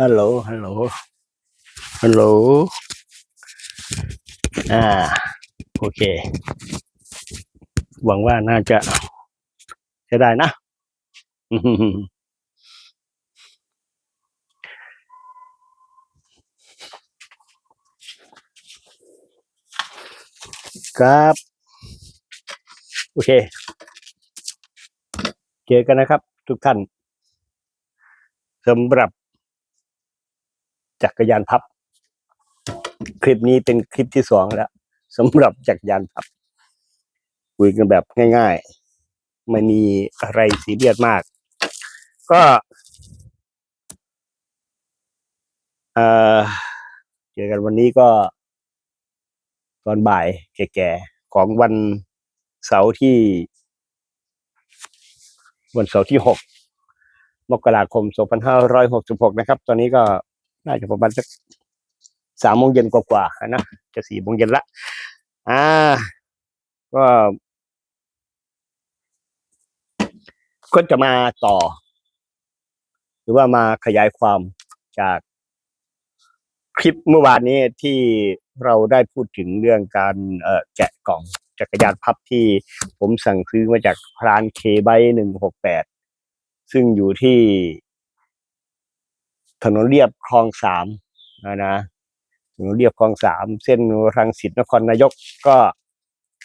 ฮัลโหล ฮัลโหล ฮัลโหล อ่า โอเค หวังว่าน่าจะใช้ได้นะ ครับ โอเค เจอกันนะครับ ทุกท่านสำหรับ จักรยานพับ คลิปนี้เป็นคลิปที่สองแล้วสำหรับจักรยานพับคุยกันแบบง่าย ๆ ไม่มีอะไรซีเรียสมาก ก็เออเจอกันวันนี้ก็ตอนบ่ายแก่ๆของวันเสาร์ที่ วันเสาร์ที่หกมกราคม 2566 นะครับ ตอนนี้ก็ น่าจะประมาณสักสามโมงเย็นกว่าๆนะจะสี่โมงเย็นละ อ่า ก็ ก็จะมาต่อ หรือว่ามาขยายความจากคลิปเมื่อวานนี้ที่เราได้พูดถึงเรื่องการเออแกะกล่องจักรยานพับที่ผมสั่งซื้อมาจากร้านเคไบหนึ่งหกแปดซึ่งอยู่ที่ ถนนเรียบคลองสามนะนะถนนเรียบคลองสามเส้นรังสิตนครนายกก็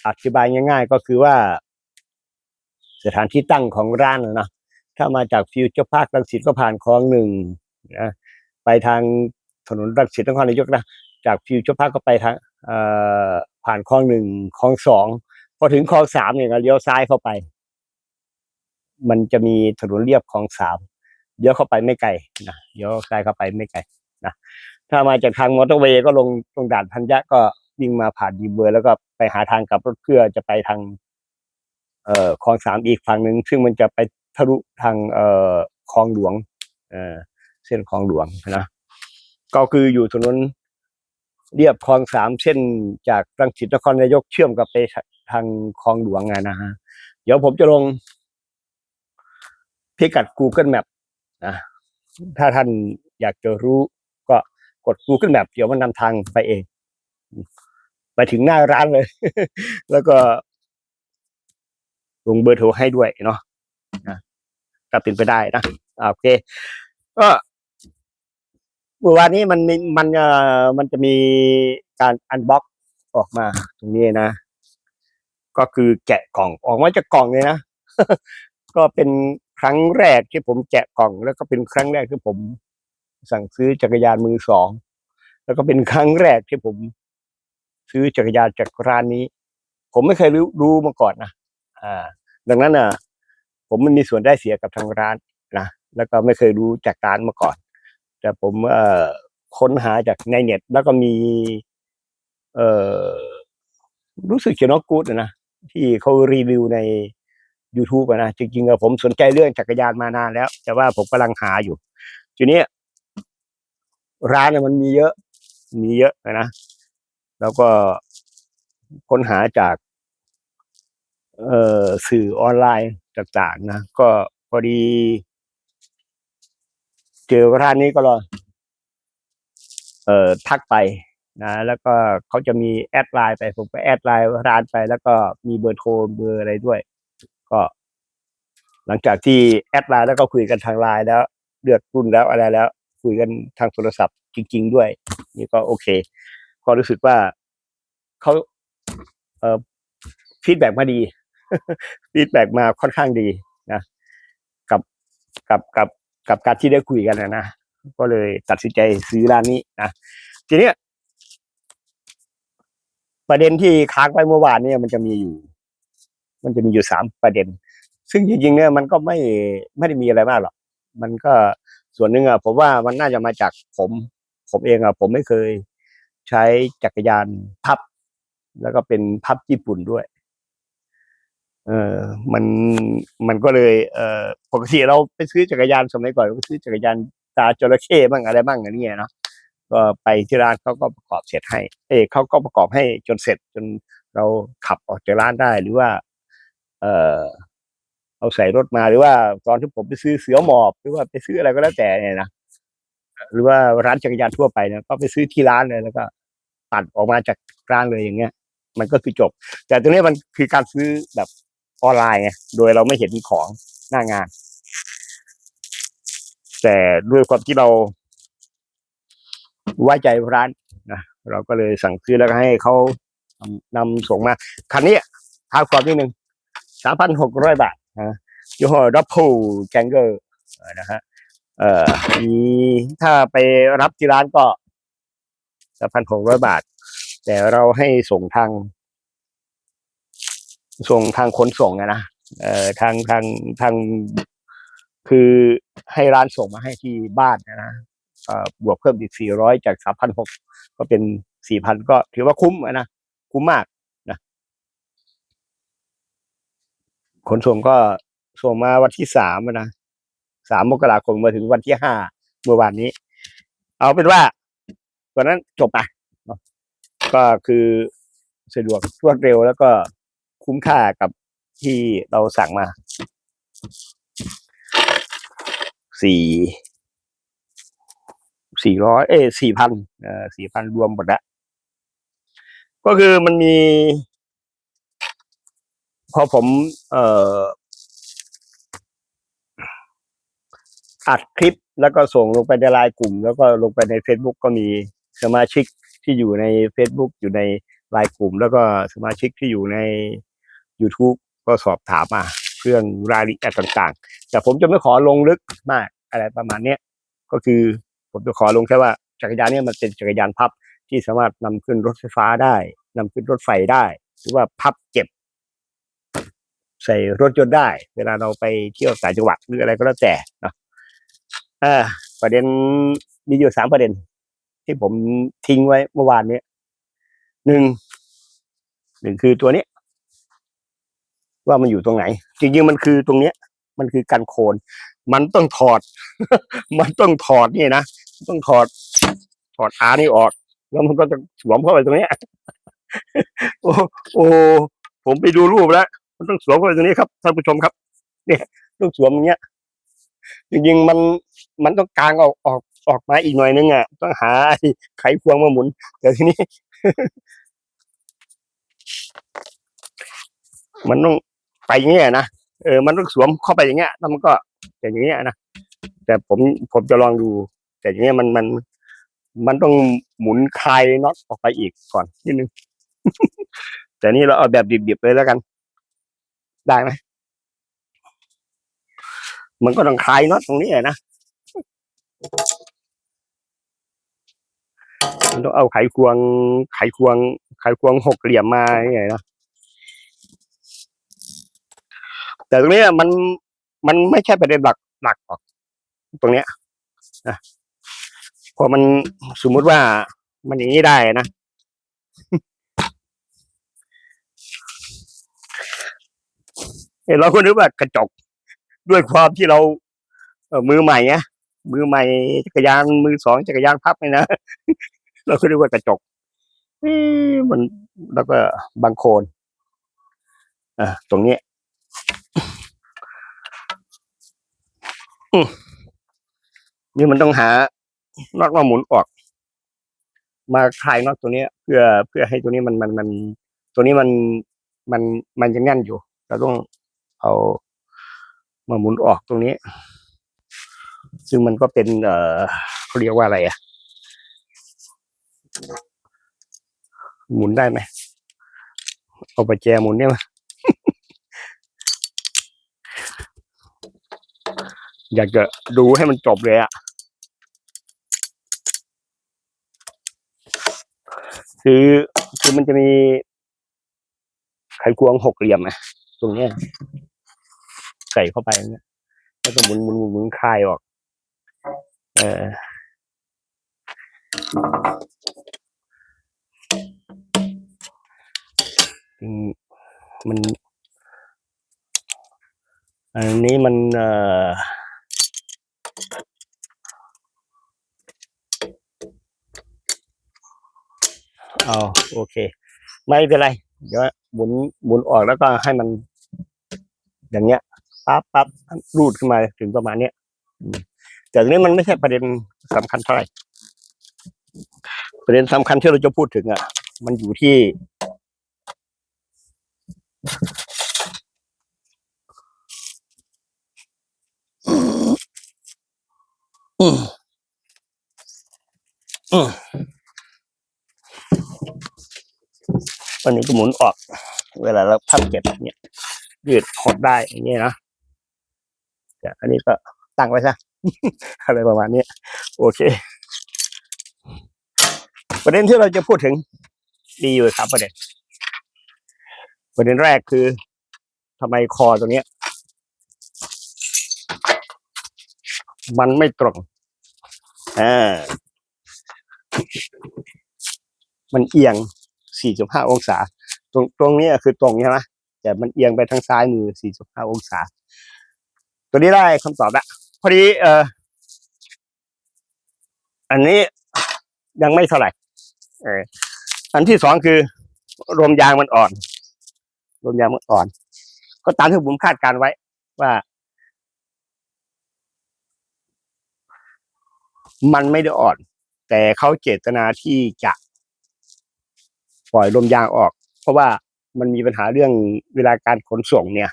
อธิบายง่าย ๆ ก็คือว่า สถานที่ตั้งของร้านนะถ้ามาจากฟิวเจอร์พาร์ครังสิตก็ผ่านคลองหนึ่งนะไปทางถนนรังสิตนครนายกนะจากฟิวเจอร์พาร์คก็ไปทางผ่านคลองหนึ่งคลองสองพอถึงคลองสามเนี่ยเลี้ยวซ้ายเข้าไป มันจะมีถนนเรียบคลองสาม เลี้ยวเข้าไปไม่ไกลนะเลี้ยวซ้ายเข้าไปไม่ไกลนะถ้ามาจากทางมอเตอร์เวย์ก็ลงตรงด่านพันยะก็วิ่งมาผ่านดีเบอร์แล้วก็ไปหาทางกลับรถเพื่อจะไปทาง เอ่อคลองสามอีกฝั่งหนึ่งซึ่งมันจะไปทะลุทางเอ่อคลองหลวง เอ่อเส้นคลองหลวงนะก็คืออยู่ถนนเรียบคลองสามเส้นจากรังสิตนครนายกเชื่อมกับไปทางคลองหลวงอะนะฮะ เดี๋ยวผมจะลงพิกัด Google Map นะถ้าท่านอยากจะรู้ก็กด Google Map เดี๋ยวมันนำทางไปเองไปถึงหน้าร้านเลย แล้วก็ลงเบอร์โทรให้ด้วยเนาะนะถ้าเป็นไปได้นะโอเค ก็เมื่อวานนี้มันมีมันเอ่อมันจะมีการอันบ็อกออกมาตรงนี้นะ ก็คือแกะกล่องออกมาจากกล่องเลยนะ ก็เป็น ครั้งแรกที่ผมแกะกล่องแล้วก็เป็นครั้งแรกที่ผม สั่งซื้อจักรยานมือสองแล้วก็เป็นครั้งแรกที่ผม ซื้อจักรยานจากร้านนี้ ผมไม่เคยรู้รู้มาก่อนนะอ่า ดังนั้นอะ ผมมันมีส่วนได้เสียกับทางร้านนะแล้วก็ไม่เคยรู้จากร้านมาก่อน แต่ผมเอ่อค้นหาจากในเน็ต แล้วก็มี เอ่อรู้สึกจะนอกกูดนะที่เขารีวิวใน YouTube นะจริงๆอะผมสนใจเรื่องจักรยานมานานแล้ว แต่ว่าผมกำลังหาอยู่ ทีนี้ร้านเนี่ยมันมีเยอะ มีเยอะนะ แล้วก็ค้นหาจากเอ่อสื่อออนไลน์ต่างๆนะ ก็พอดี เจอร้านนี้ก็เลยเอ่อทักไปนะแล้วก็เขาจะมีแอดไลน์ไปผมก็แอดไลน์ร้านไป แล้วก็มีเบอร์โทรเบอร์อะไรด้วย ก็ หลังจากที่แอดไลน์แล้วก็คุยกันทางไลน์แล้วเลือกรุ่นแล้วอะไรแล้ว คุยกันทางโทรศัพท์จริง ๆ ด้วย นี่ก็โอเค ก็รู้สึกว่าเขาเอ่อฟีดแบ็มาดีฟีดแบ็มาค่อนข้างดีนะกับกับกับกับการที่ได้คุยกันนะนะก็เลยตัดสินใจซื้อร้านนี้นะทีเนี้ยประเด็นที่ค้างไปเมื่อวานเนี่ยมันจะมีอยู่ มันจะมีอยู่สามประเด็น ซึ่งจริงๆเนี่ยมันก็ไม่ไม่ได้มีอะไรมากหรอกมันก็ส่วนหนึ่งอะผมว่ามันน่าจะมาจากผม ผมเองอะผมไม่เคยใช้จักรยานพับ แล้วก็เป็นพับญี่ปุ่นด้วย เออมันมันก็เลย เออปกติเราไปซื้อจักรยานสมัยก่อนก็ซื้อจักรยานตาจระเข้บ้างอะไรบ้างอย่างเงี้ยเนาะก็ไปที่ร้านเขาก็ประกอบเสร็จให้ เอยเขาก็ประกอบให้จนเสร็จจนเราขับออกจากร้านได้หรือว่า เอ่อเอาใส่รถมาหรือว่าตอนที่ผมไปซื้อเสือหมอบหรือว่าไปซื้ออะไรก็แล้วแต่เนี่ยนะหรือว่าร้านจักรยานทั่วไปเนี่ยก็ไปซื้อที่ร้านเลยแล้วก็ตัดออกมาจากร้านเลยอย่างเงี้ย มันก็คือจบ แต่ตรงนี้มันคือการซื้อแบบออนไลน์ไงโดยเราไม่เห็นของหน้างาน แต่ด้วยความที่เราไว้ใจร้านนะเราก็เลยสั่งซื้อแล้วก็ให้เขานำส่งมาคันนี้ท้าความนิดนึง สามพันหกร้อยบาทนะยี่ห้อดับเบิลแกงเกอร์นะฮะเอ่อมีถ้าไปรับที่ร้านก็สามพันหกร้อยบาท แต่เราให้ส่งทาง ส่งทางขนส่งอะนะ เอ่อทางทางทางคือให้ร้านส่งมาให้ที่บ้านนะนะเอ่อบวกเพิ่มอีกสี่ร้อยจากสามพันหกก็เป็นสี่พันก็ถือว่าคุ้มนะ คุ้มมากนะ ขนส่งก็ส่งมาวันที่สามนะสามมกราคมมาถึงวันที่ห้าเมื่อวานนี้ เอาเป็นว่าตอนนั้นจบไปเนะก็คือสะดวกรวดเร็วแล้วก็คุ้มค่ากับที่เราสั่งมาสี่สี่ร้อยเอ้สี่พันเอ่อสี่พันรวมหมดล้วก็คือมันมี พอผมเอ่ออัดคลิปแล้วก็ส่งลงไปในไลน์กลุ่ม แล้วก็ลงไปใน Facebook ก็มีสมาชิกที่อยู่ใน Facebook อยู่ในไลน์กลุ่ม แล้วก็สมาชิกที่อยู่ใน YouTube ก็สอบถามมาเรื่องรายละเอียดต่างๆ แต่ผมจะไม่ขอลงลึกมากอะไรประมาณเนี้ยก็คือผมจะขอลงแค่ว่าจักรยานเนี่ยมันเป็นจักรยานพับที่สามารถนำขึ้นรถไฟฟ้าได้นำขึ้นรถไฟได้ หรือว่าพับเก็บ ใส่รถยนต์ได้ เวลาเราไปเที่ยวต่างจังหวัดหรืออะไรก็แล้วแต่เนาะอ่าประเด็นมีอยู่สามประเด็น ที่ผมทิ้งไว้เมื่อวานเนี้ยหนึ่งหนึ่งคือตัวนี้ ว่ามันอยู่ตรงไหน จริงๆมันคือตรงเนี้ย มันคือกันโคน มันต้องถอด มันต้องถอดนี่นะต้องถอด ถอดอานี่ออก แล้วมันก็จะสวมเข้าไปตรงเนี้ยโอ้โอ้ผมไปดูรูปแล้ว มันต้องสวมเข้าไปตรงนี้ครับท่านผู้ชมครับ เนี่ยต้องสวมอย่างเงี้ยจริงๆมันมันต้องกางออกออกออกมาอีกหน่อยนึงอะต้องหาไอ้ไขควงมาหมุนแต่ทีนี้ มันต้องไปอย่างเงี้ยนะเออมันต้องสวมเข้าไปอย่างเงี้ยแล้วมันก็อย่างเงี้ยนะแต่ผมผมจะลองดู แต่อย่างเงี้ยมันมัน มันต้องหมุนคลายน็อตออกไปอีกก่อนนิดนึงแต่นี่เราเอาแบบดิบๆเลยแล้วกัน ได้ไหมมันก็ต้องคลายน็อตตรงนี้อะนะมันต้องเอาไขควง ไขควง ไขควงหกเหลี่ยมมาอย่างเงี้ยนะแต่ตรงนี้มันมันไม่ใช่ประเด็นหลักหลักหรอกตรงเนี้ยนะพอมันสมมุติว่ามันอย่างนี้ได้นะ เห็นเราก็นึกว่ากระจกด้วยความที่เราเออมือใหม่ไงมือใหม่จักรยานมือสองจักรยานพับเลยนะเราก็นึกว่ากระจกอมันแล้วก็บางโคนอะตรงเนี้ยนี่มันต้องหาน็อตมาหมุนออก มาคลายน็อตตัวนี้เพื่อเพื่อให้ตัวนี้มันมันมัน ตัวนี้มันมันมันยังแน่นอยู่ เราต้อง เอามาหมุนออกตรงนี้ ซึ่งมันก็เป็น เอ่อเขาเรียกว่าอะไรอะหมุนได้ไหมเอาไปแจหมุนเนี่ยไหมอยากจะดูให้มันจบเลยอะคือคือมันจะมีไขควงหกเหลี่ยมนะตรงเนี้ย ใส่เข้าไปอย่างเงี้ยแล้วก็หมุนหมุนหมุนหมุนคลายออก เออมมัน อันนี้มันเอ่อเอาโอเค ไม่เป็นไร เดี๋ยวหมุนหมุนออกแล้วก็ให้มัน อย่างเงี้ย ปั๊บปั๊บรูดขึ้นมาถึงประมาณเนี้ยแต่ตรงนี้มันไม่ใช่ประเด็นสำคัญเท่าไหร่ประเด็นสำคัญที่เราจะพูดถึงอะ มันอยู่ที่ อืมอืมวันนี้ก็หมุนออก เวลาเราพับเก็บเนี่ยยืดหดได้อย่างเงี้ยนะ อันนี้ก็ตั้งไว้ซะอะไรประมาณนี้โอเค ประเด็นที่เราจะพูดถึงดีอยู่ครับประเด็นประเด็นแรกคือทำไมคอตรงนี้มันไม่ตรงอ่ามันเอียง 4.5 องศา ตรงตรงนี้คือตรงใช่ไหมแต่มันเอียงไปทางซ้ายมือ 4.5 องศา ตัวนี้ได้คำตอบและพอดีเอ่ออันนี้ยังไม่เท่าไหร่เอออันที่สองคือลมยางมันอ่อนลมยางมันอ่อน ก็ตามที่ผมคาดการไว้ ว่า มันไม่ได้อ่อน แต่เขาเจตนาที่จะปล่อยลมยางออก เพราะว่ามันมีปัญหาเรื่องเวลาการขนส่งเนี่ย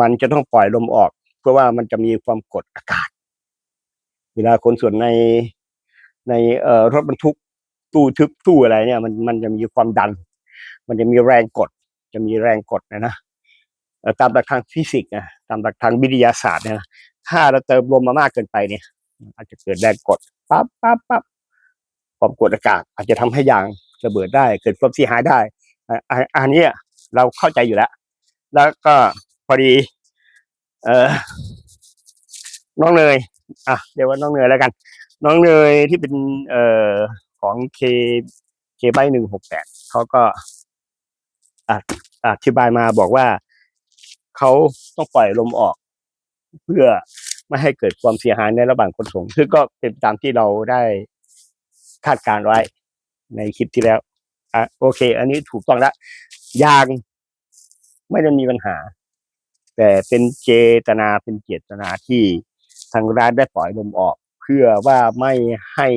มันจะต้องปล่อยลมออก เพราะว่ามันจะมีความกดอากาศ เวลาขนส่วนในในเอ่อรถบรรทุกตู้ทึบตู้อะไรเนี่ย มันมันจะมีความดัน มันจะมีแรงกด จะมีแรงกดนะนะตามหลักทางฟิสิกส์นะตามหลักทางวิทยาศาสตร์เนี่ยนะถ้าเราเติมลมมามากเกินไปเนี่ย อาจจะเกิดแรงกดปั๊บปั๊บปั๊บความกดอากาศ อาจจะทำให้ยางระเบิดได้ เกิดความเสียหายได้อันนี้เราเข้าใจอยู่แล้ว แล้วก็ พอดี เออน้องเนยอะเรียกว่าน้องเนยแล้วกัน น้องเนยที่เป็นเอ่อของเคเคไบหนึ่งหกแปดเขาก็อะอธิบายมาบอกว่าเขาต้องปล่อยลมออก เพื่อไม่ให้เกิดความเสียหายในระหว่างขนส่งซึ่งก็เป็นตามที่เราได้คาดการไว้ในคลิปที่แล้วอะโอเค อันนี้ถูกต้องแล้วยางไม่ได้มีปัญหา แต่เป็นเจตนาเป็นเจตนาที่ทางร้านได้ปล่อยลมออก เพื่อว่าไม่ให้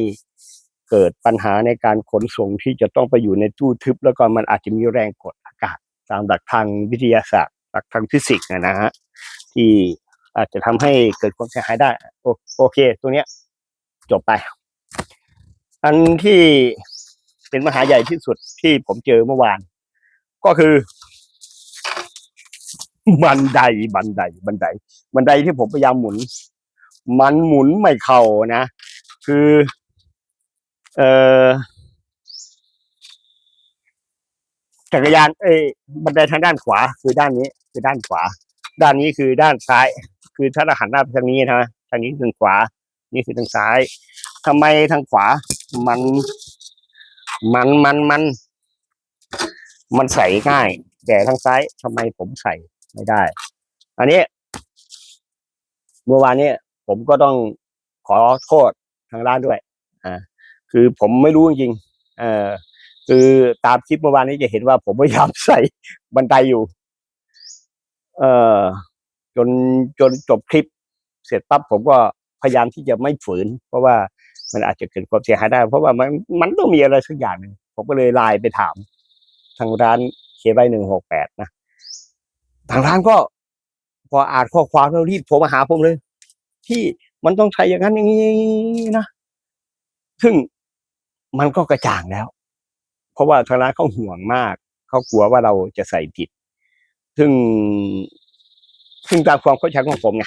เกิดปัญหาในการขนส่งที่จะต้องไปอยู่ในตู้ทึบ แล้วก็มันอาจจะมีแรงกดอากาศตามหลักทางวิทยาศาสตร์ หลักทางฟิสิกส์นะฮะที่อาจจะทำให้เกิดความเสียหายได้โอโอเค ตัวเนี้ย จบไป อันที่เป็นมหาใหญ่ที่สุดที่ผมเจอเมื่อวาน ก็คือ บันไดบันไดบันได บันไดที่ผมพยายามหมุน มันหมุนไม่เข้านะ คือ เอ่อจักรยานเอ้บันไดทางด้านขวา คือด้านนี้ คือด้านขวา ด้านนี้คือด้านซ้าย คือถ้าเราหันหน้าไปทางนี้นะทางนี้คือขวา นี่คือทางซ้ายทำไมทางขวา มัน มันมันมัน มันใส่ง่าย แต่ทางซ้ายทำไมผมใส่ ไม่ได้ อันนี้เมื่อวานนี้ผมก็ต้องขอโทษทางร้านด้วย อ่า คือผมไม่รู้จริงเออคือตามคลิปเมื่อวานนี้จะเห็นว่าผมพยายามใส่บันไดอยู่ เอ่อ จนจนจบคลิป เสร็จปั๊บผมก็พยายามที่จะไม่ฝืน เพราะว่ามันอาจจะเกิดความเสียหายได้ เพราะว่ามันมันต้องมีอะไรสักอย่างหนึ่งผมก็เลยไลน์ไปถาม ทางร้านเคไบหนึ่งหกแปดนะ ทางร้านก็พออ่านข้อความแล้วรีบโทรมาหาผมเลยที่มันต้องใช้อย่างนั้นอย่างนี้นะซึ่งมันก็กระจ่างแล้ว เพราะว่าทางร้านเขาห่วงมากเขากลัวว่าเราจะใส่ผิด ซึ่งซึ่งตามความเข้าใจของผมไง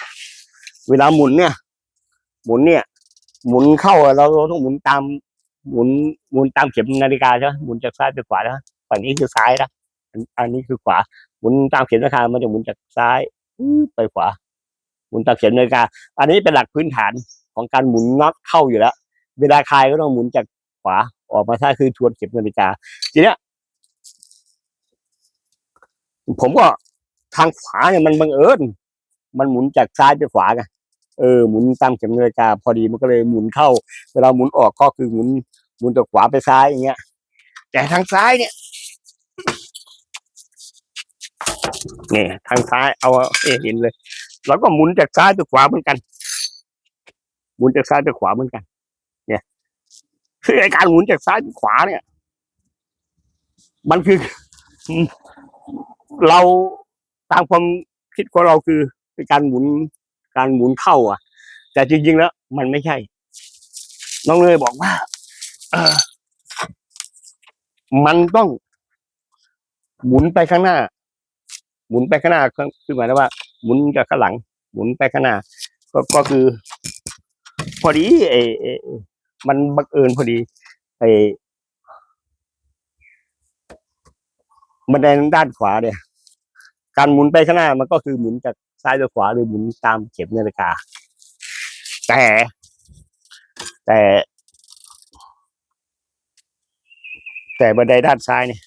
เวลาหมุนเนี่ย หมุนเนี่ย หมุนเข้าเราเราต้องหมุนตามหมุนหมุนตามเข็มนาฬิกาใช่ไหมหมุนจากซ้ายไปขวานะฝั่งนี้คือซ้ายนะ อันอันนี้คือขวาหมุนตามเข็มนาฬิกามันจะหมุนจากซ้ายไปขวา หมุนตามเข็มนาฬิกา อันนี้เป็นหลักพื้นฐานของการหมุนน็อตเข้าอยู่แล้ว เวลาคลายก็ต้องหมุนจากขวาออกมาซ้ายคือทวนเข็มนาฬิกา ทีเนี้ยผมก็ทางขวาเนี่ยมันบังเอิญมันหมุนจากซ้ายไปขวาไงเออหมุนตามเข็มนาฬิกา พอดีมันก็เลยหมุนเข้า เวลาหมุนออกก็คือหมุนหมุนจากขวาไปซ้ายอย่างเงี้ย แต่ทางซ้ายเนี่ย นี่ทางซ้ายเอาเห็นเลยแล้วก็หมุนจากซ้ายไปขวาเหมือนกัน หมุนจากซ้ายไปขวาเหมือนกัน เนี่ย คือไอการหมุนจากซ้ายไปขวาเนี่ย มันคือ เราตามความคิดของเราคือเป็นการหมุนการหมุนเข้า อะ แต่จริงๆแล้ว มันไม่ใช่ น้องเนยบอกว่า เออ มันต้องหมุนไปข้างหน้า หมุนไปข้างหน้าคือหมายถึงว่า หมุนจากข้างหลัง หมุนไปข้างหน้าก็ก็คือ พอดีไอ้ไอ้มันบังเอิญพอดีไอ้บันไดด้านขวาเนี่ย การหมุนไปข้างหน้ามันก็คือหมุนจากซ้ายไปขวาหรือหมุนตามเข็มนาฬิกา แต่ แต่ แต่บันไดด้านซ้ายเนี่ย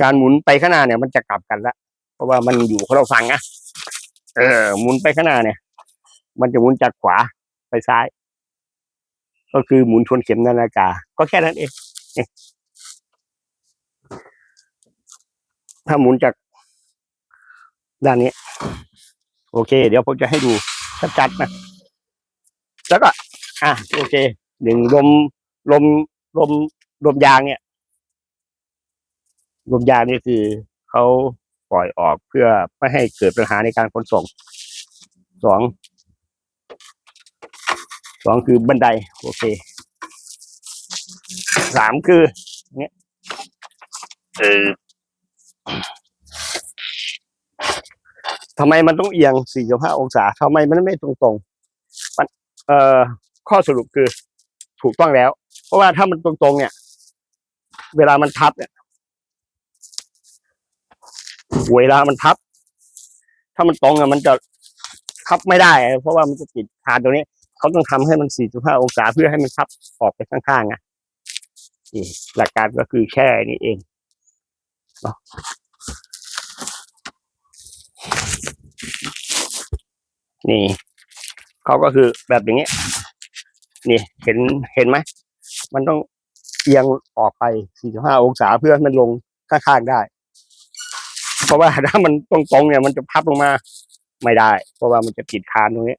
การหมุนไปข้างหน้าเนี่ยมันจะกลับกันละเพราะว่ามันอยู่คนเราฟังนะเออหมุนไปข้างหน้าเนี่ย มันจะหมุนจากขวาไปซ้าย ก็คือหมุนชนเข็มนาฬิกา ก็แค่นั้นเองถ้าหมุนจากด้านนี้ โอเค เดี๋ยวผมจะให้ดูชัดๆนะแล้วก็ อะโอเคหนึ่งลมลมลมลมยางเนี่ย ลมยางนี่คือเขาปล่อยออกเพื่อไม่ให้เกิดปัญหาในการขนส่งสองสองคือบันได โอเคสามคือเนี่ยเออทำไมมันต้องเอียง 45 องศาทำไมมันไม่ตรงๆมันเอ่อข้อสรุปคือถูกต้องแล้ว เพราะว่าถ้ามันตรงๆ เนี่ย เวลามันทับเนี่ย เวลามันทับ ถ้ามันตรงอะมันจะทับไม่ได้ เพราะว่ามันจะติดคานตรงนี้ เขาต้องทำให้มัน 4.5 องศาเพื่อให้มันทับออกไปข้างๆไงนี่หลักการก็คือแค่นี้เองนี่เขาก็คือแบบอย่างเงี้ยนี่เห็นเห็นไหมมันต้องเอียงออกไป 4.5 องศาเพื่อให้มันลงข้างๆได้ เพราะว่าถ้ามันตรงๆเนี่ยมันจะพับลงมาไม่ได้ เพราะว่ามันจะติดคานตรงนี้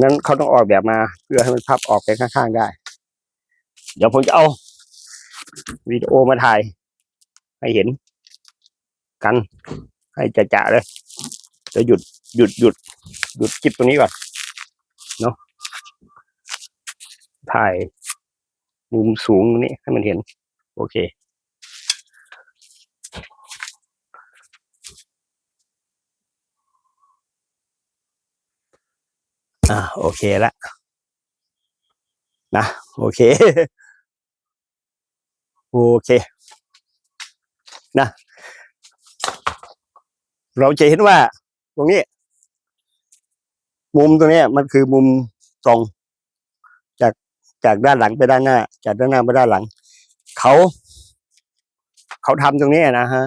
งั้นเขาต้องออกแบบมา เพื่อให้มันพับออกไปข้างๆได้ เดี๋ยวผมจะเอาวิดีโอมาถ่าย ให้เห็น กัน ให้จะๆเลยจะหยุดหยุดหยุดหยุดคลิปตรงนี้ก่อนเนาะถ่ายมุมสูงตรงนี้ให้มันเห็น โอเค อ่าโอเคละนะโอเค โอเค นะ เราจะเห็นว่า ตรงนี้ มุมตรงนี้มันคือมุมตรง จากจากด้านหลังไปด้านหน้า จากด้านหน้าไปด้านหลัง เขา เขาทำตรงนี้นะฮะ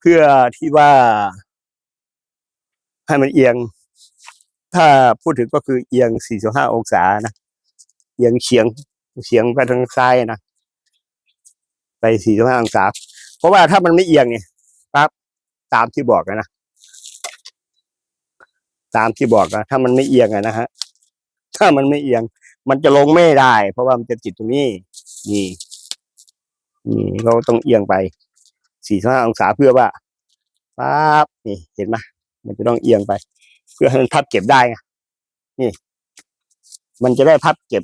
เพื่อที่ว่าให้มันเอียง ถ้าพูดถึงก็คือเอียง 45 องศานะ เอียงเฉียงเฉียงไปทางซ้ายนะ ไป 45 องศา เพราะว่าถ้ามันไม่เอียงเนี่ยปั๊บตามที่บอกนะ ตามที่บอกนะถ้ามันไม่เอียงนะฮะ ถ้ามันไม่เอียง มันจะลงไม่ได้ เพราะว่ามันจะติดตรงนี้ นี่ นี่เราต้องเอียงไป 45 องศาเพื่อว่าปั๊บนี่ เห็นไหมมันจะต้องเอียงไป พื่อให้มันพับเก็บได้ไงนี่ มันจะได้พับเก็บ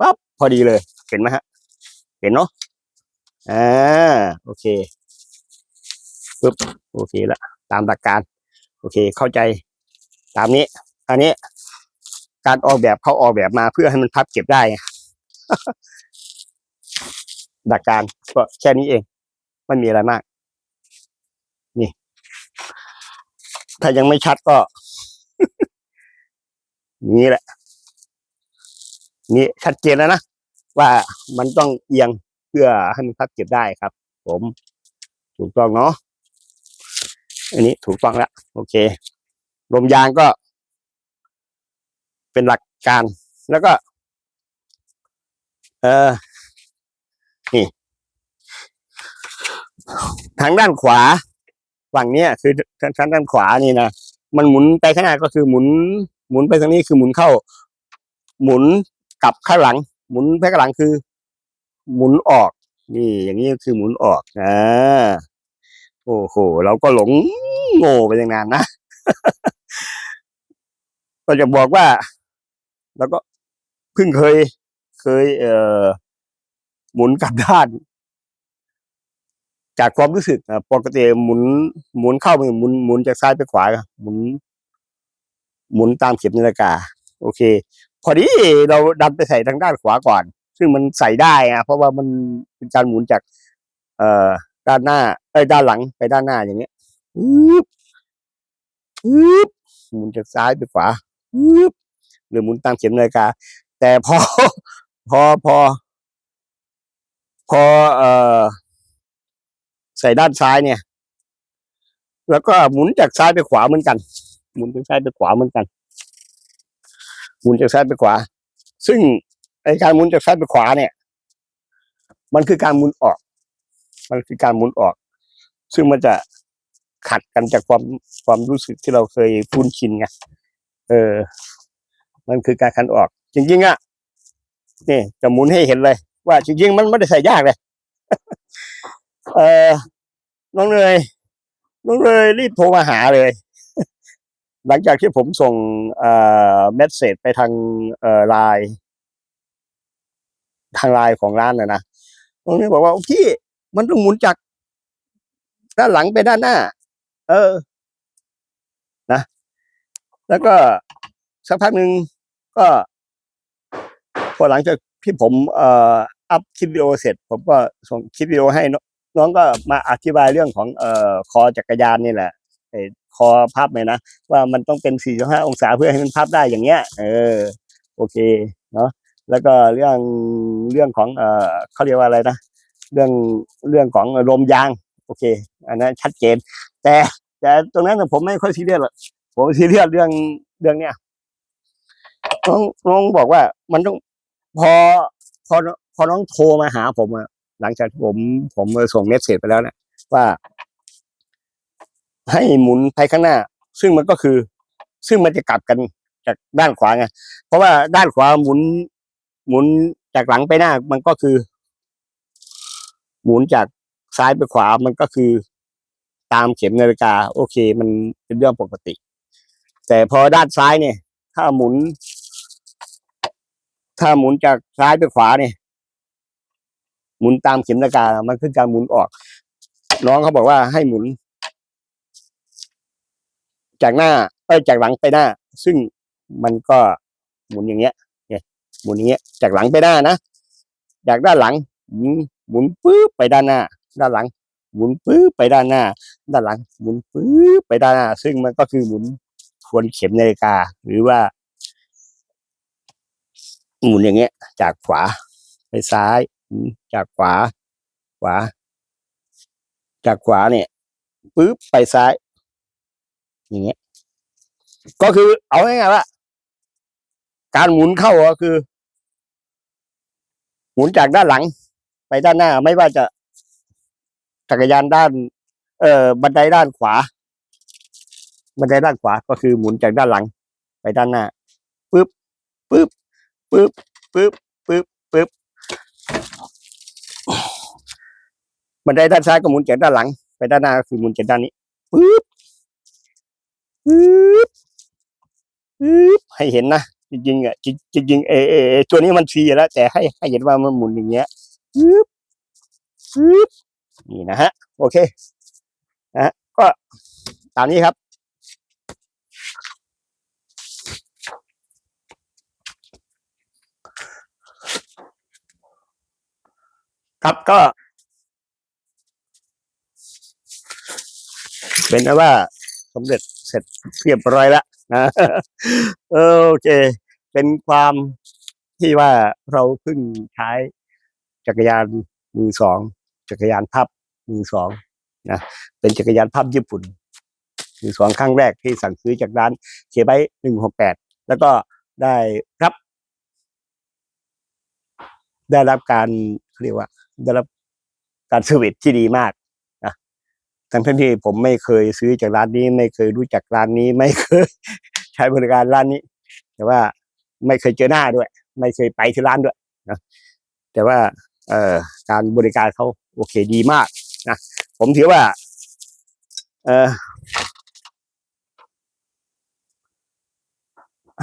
ปั๊บพอดีเลย เห็นไหมฮะ เห็นเนาะอ่าโอเคปึ๊บโอเคละตามหลักการ โอเค เข้าใจตามนี้ อันนี้ การออกแบบเขาออกแบบมาเพื่อให้มันพับเก็บได้หลักการก็แค่นี้เองไม่มีอะไรมาก นี่ ถ้ายังไม่ชัดก็ นี่แหละ นี่ชัดเจนแล้วนะ ว่ามันต้องเอียงเพื่อให้มันพับเก็บได้ครับ ผมถูกต้องเนาะอันนี้ถูกต้องแล้วโอเคลมยางก็ เป็นหลักการแล้วก็ เออนี่ทางด้านขวาฝั่งเนี้ยคือทางทางด้านขวานี่นะมันหมุนไปข้างหน้าก็คือหมุน หมุนไปทางนี้คือหมุนเข้า หมุนกลับข้างหลัง หมุนไปข้างหลังคือ หมุนออก นี่ อย่างนี้คือหมุนออกอ่าโอ้โห เราก็หลงโง่ไปตั้งนานนะ ก็จะบอกว่า แล้วก็เพิ่งเคย เคย เอ่อ หมุนกลับด้าน จากความรู้สึกปกติหมุน หมุนเข้าไปหมุน หมุนจากซ้ายไปขวาหมุน หมุนตามเข็มนาฬิกา โอเค พอดีเราดันไปใส่ทางด้านขวาก่อน ซึ่งมันใส่ได้อะเพราะว่ามันเป็นการหมุนจาก เอ่อด้านหน้าเอ้ยด้านหลังไปด้านหน้าอย่างเงี้ยปึ๊บปึ๊บหมุนจากซ้ายไปขวาปึ๊บหรือหมุนตามเข็มนาฬิกา แต่พอ พอพอ พอเอ่อใส่ด้านซ้ายเนี่ย แล้วก็หมุนจากซ้ายไปขวาเหมือนกัน หมุนจากซ้ายไปขวาเหมือนกันหมุนจากซ้ายไปขวา ซึ่งไอการหมุนจากซ้ายไปขวาเนี่ย มันคือการหมุนออก มันคือการหมุนออก ซึ่งมันจะขัดกันจากความความรู้สึกที่เราเคยคุ้นชินไงเออ มันคือการขันออก จริงๆอะนี่จะหมุนให้เห็นเลย ว่าจริงๆมันไม่ได้ใส่ยากเลยเออน้องเนยน้องเนยรีบโทรมาหาเลย หลังจากที่ผมส่งเมสเซจไปทางไลน์ทางไลน์ของร้านนะนะน้องเนยบอกว่าพี่มันต้องหมุนจากด้านหลังไปด้านหน้า เออ นะ แล้วก็สักพักหนึ่งก็พอหลังจากที่ผมเอ่ออัพคลิปวิดีโอเสร็จ ผมก็ส่งคลิปวิดีโอให้น้องก็มาอธิบายเรื่องของเอ่อคอจักรยานนี่แหละ คอพับเนี่ยนะ ว่ามันต้องเป็น 45 องศาเพื่อให้มันพับได้อย่างเงี้ย เออ โอเค เนาะแล้วก็เรื่องเรื่องของเอ่อเขาเรียกว่าอะไรนะ เรื่องเรื่องของลมยาง โอเค อันนั้นชัดเจน แต่แต่ตรงนั้นผมไม่ค่อยซีเรียสหรอกผมซีเรียสเรื่องเรื่องเนี้ยน้องน้องบอกว่ามันต้องพอพอพอน้องโทรมาหาผมอะหลังจากที่ผมผมส่งเมสเซจไปแล้วเนี่ยว่า ให้หมุนไปข้างหน้า ซึ่งมันก็คือ ซึ่งมันจะกลับกันจากด้านขวาไงเพราะว่าด้านขวาหมุน หมุนจากหลังไปหน้า มันก็คือ หมุนจากซ้ายไปขวามันก็คือ ตามเข็มนาฬิกา โอเค มันเป็นเรื่องปกติ แต่พอด้านซ้ายเนี่ย ถ้าหมุน ถ้าหมุนจากซ้ายไปขวาเนี่ย หมุนตามเข็มนาฬิกา มันคือการหมุนออก น้องเขาบอกว่าให้หมุน จากหน้าเอ้ยจากหลังไปหน้า ซึ่งมันก็หมุนอย่างเงี้ยเนี่ยหมุนอย่างเงี้ย จากหลังไปหน้านะจากด้านหลังหมุนหมุนปื๊บไปด้านหน้า ด้านหลัง หมุนปื๊บไปด้านหน้า ด้านหลัง หมุนปื๊บไปด้านหน้า ซึ่งมันก็คือหมุนทวนเข็มนาฬิกา หรือว่า หมุนอย่างเงี้ย จากขวาไปซ้าย จากขวา ขวา จากขวาเนี่ยปึ๊บไปซ้าย อย่างเงี้ย ก็คือเอาง่ายๆว่า การหมุนเข้าก็คือ หมุนจากด้านหลัง ไปด้านหน้า ไม่ว่าจะจักรยานด้าน เอ่อบันไดด้านขวา บันไดด้านขวาก็คือหมุนจากด้านหลัง ไปด้านหน้าปึ๊บปึ๊บปึ๊บปึ๊บปึ๊บปึ๊บบันไดด้านซ้ายก็หมุนจากด้านหลัง ไปด้านหน้าก็คือหมุนจากด้านนี้ปึ๊บปึ๊บปึ๊บ ให้เห็นนะจริงๆอะจริงๆเอเอเอตัวนี้มันฟรีแล้ว แต่ให้ให้เห็นว่ามันหมุนอย่างเงี้ยปึ๊บปึ๊บนี่นะฮะ โอเคนะฮะก็ตามนี้ครับครับก็ เป็นนะว่าสำเร็จ เสร็จเรียบร้อยแล้วนะโอเค เป็นความที่ว่าเราเพิ่งใช้จักรยานมือสองจักรยานพับมือสองนะเป็นจักรยานพับญี่ปุ่นมือสองครั้งแรกที่สั่งซื้อจากร้านเคไบหนึ่งหกแปดแล้วก็ได้รับ ได้รับการเรียกว่าได้รับการเซอร์วิสที่ดีมาก ทั้งที่ผมไม่เคยซื้อจากร้านนี้ ไม่เคยรู้จักร้านนี้ ไม่เคยใช้บริการร้านนี้ แต่ว่าไม่เคยเจอหน้าด้วย ไม่เคยไปที่ร้านด้วยนะแต่ว่าเอ่อการบริการเขาโอเคดีมากนะผมถือว่า เอ่อ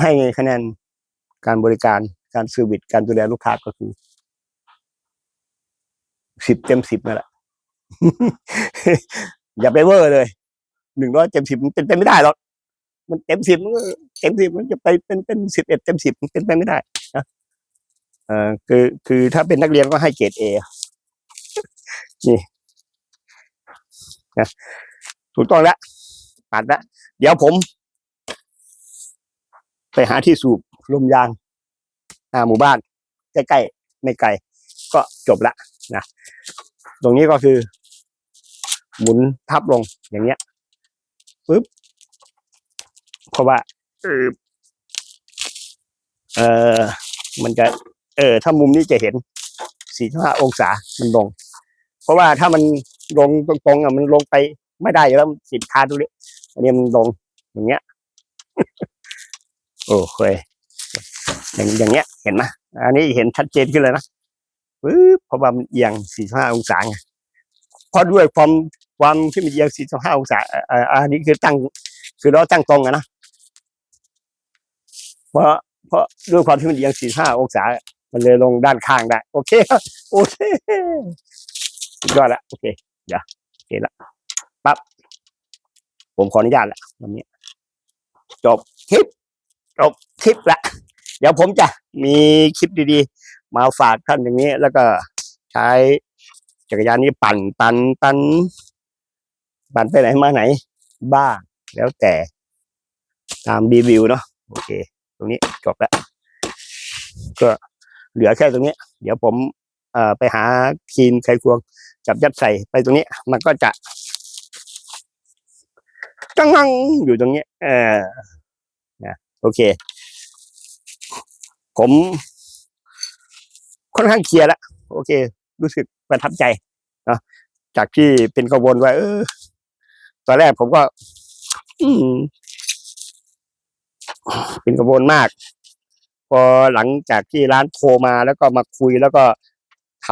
ให้คะแนนการบริการการซอร์วิสการดูแลลูกค้าก็คือสิบเต็มสิบนั่นแหละ อย่าไปเวอร์เลยหนึ่งร้อยเต็มสิบมันเป็นไปไม่ได้หรอกมันเต็มสิบมันเต็มสิบมันจะไปเป็นเป็นสิบเอ็ดเต็มสิบมันเป็นไปไม่ได้นะเออคือคือถ้าเป็นนักเรียนก็ให้เกรดเอนี่นะถูกต้องแล้วปัดแล้วเดี๋ยวผม ไปหาที่สูบลมยางหน้าหมู่บ้าน ใกล้ๆไม่ไกล ก็จบละนะตรงนี้ก็คือ หมุนพับลงอย่างเงี้ยปึ๊บเพราะว่าเออมันจะ เออ ถ้ามุมนี้จะเห็นสี่ห้าองศามันลง เพราะว่าถ้ามันลงตรงๆอะมันลงไปไม่ได้แล้วสินค้าตรงนี้อันนี้มันลงอย่างเงี้ยโอ้เคอย่างอย่างเงี้ย เห็นไหมอันนี้เห็นชัดเจนขึ้นเลยนะปึ๊บเพราะว่ามันเอียงสี่ห้าองศาไงเพราะด้วยความ ความที่มันเอียงสี่ห้าองศาอ่าอันนี้คือตั้ง คือเราตั้งตรงอะนะเพราะเพราะด้วยความที่มันเอียงสี่ห้าองศา มันเลยลงด้านข้างได้ โอเคโอเคสุดยอดละโอเคเดี๋ยวโอเคละปั๊บผมขออนุญาตละวันนี้จบคลิปจบคลิปละเดี๋ยวผมจะมีคลิปดีๆ มาฝากท่านอย่างนี้ แล้วก็ใช้จักรยานนี้ปั่นปั่นปั่น ปั่นไปไหนมาไหน บ้างแล้วแต่ตามรีวิวเนาะโอเค ตรงนี้จบแล้วก็เหลือแค่ตรงนี้ เดี๋ยวผมเอ่อไปหาครีมไขควงจับยัดใส่ไปตรงนี้ มันก็จะกังงังอยู่ตรงนี้เออนะโอเค ผมค่อนข้างเคลียร์แล้วโอเค รู้สึกประทับใจเนาะจากที่เป็นกังวลว่าเออ อนแรกผมก็ อืเป็นกังวลมาก พอหลังจากที่ร้านโทรมาแล้วก็มาคุยแล้วก็ท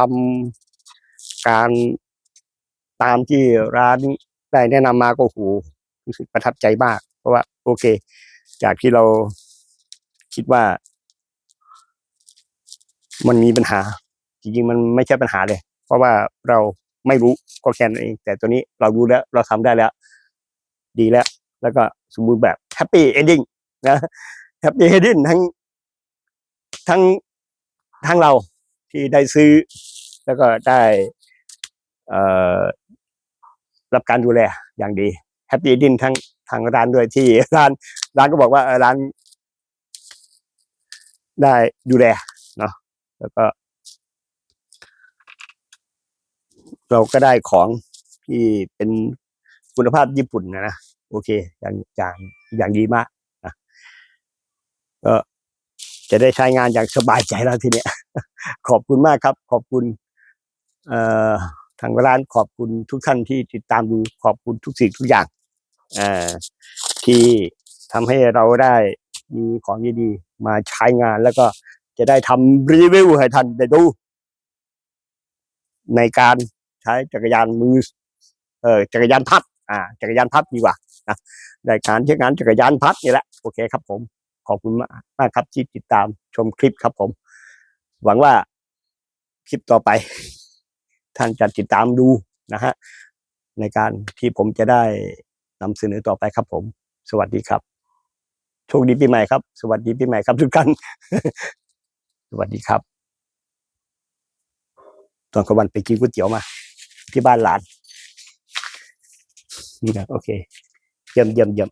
ำการตามที่ร้านได้แนะนำมาก็โอ้โหรู้สึกประทับใจมาก เพราะว่า โอเค จากที่เราคิดว่า มันมีปัญหา จริงๆ มันไม่ใช่ปัญหาเลย เพราะว่าเราไม่รู้ก็แค่นั้นเอง แต่ตัวนี้เรารู้แล้ว เราทำได้แล้ว ดีแล้ว แล้วก็สมบูรณ์แบบแฮปปี้เอนดิ้งนะแฮปปี้เอนดิ้งทั้งทั้งทั้งเราที่ได้ซื้อ แล้วก็ได้รับการดูแลอย่างดีแฮปปี้ดินทั้งทางร้านด้วยที่ร้านร้านก็บอกว่าร้าน ได้ดูแลเนาะแล้วก็ เราก็ได้ของที่เป็น คุณภาพญี่ปุ่นนะนะโอเค อย่างอย่างอย่างดีมากนะก็จะได้ใช้งานอย่างสบายใจแล้วทีเนี้ยขอบคุณมากครับ ขอบคุณเอ่อทางร้านขอบคุณทุกท่านที่ติดตามดูขอบคุณทุกสิ่งทุกอย่างเอ่อที่ทำให้เราได้มีของดีๆมาใช้งานแล้วก็จะได้ทำรีวิวให้ท่านได้ดู ในการใช้จักรยานมือ เออจักรยานพับ อ่าจักรยานพับดีกว่านะในการใช้งานจักรยานพับนี่แหละโอเคครับผมขอบคุณมากมากครับที่ติดตามชมคลิปครับผม หวังว่าคลิปต่อไป ท่านจะติดตามดูนะฮะในการที่ผมจะได้นำเสนอต่อไปครับผม สวัสดีครับโชคดีปีใหม่ครับ สวัสดีปีใหม่ครับทุกท่านสวัสดีครับ ตอนกลางวันไปกินก๋วยเตี๋ยวมา ที่บ้านหลาน นี่นะโอเคเยี่ยมเยี่ยมเยี่ยม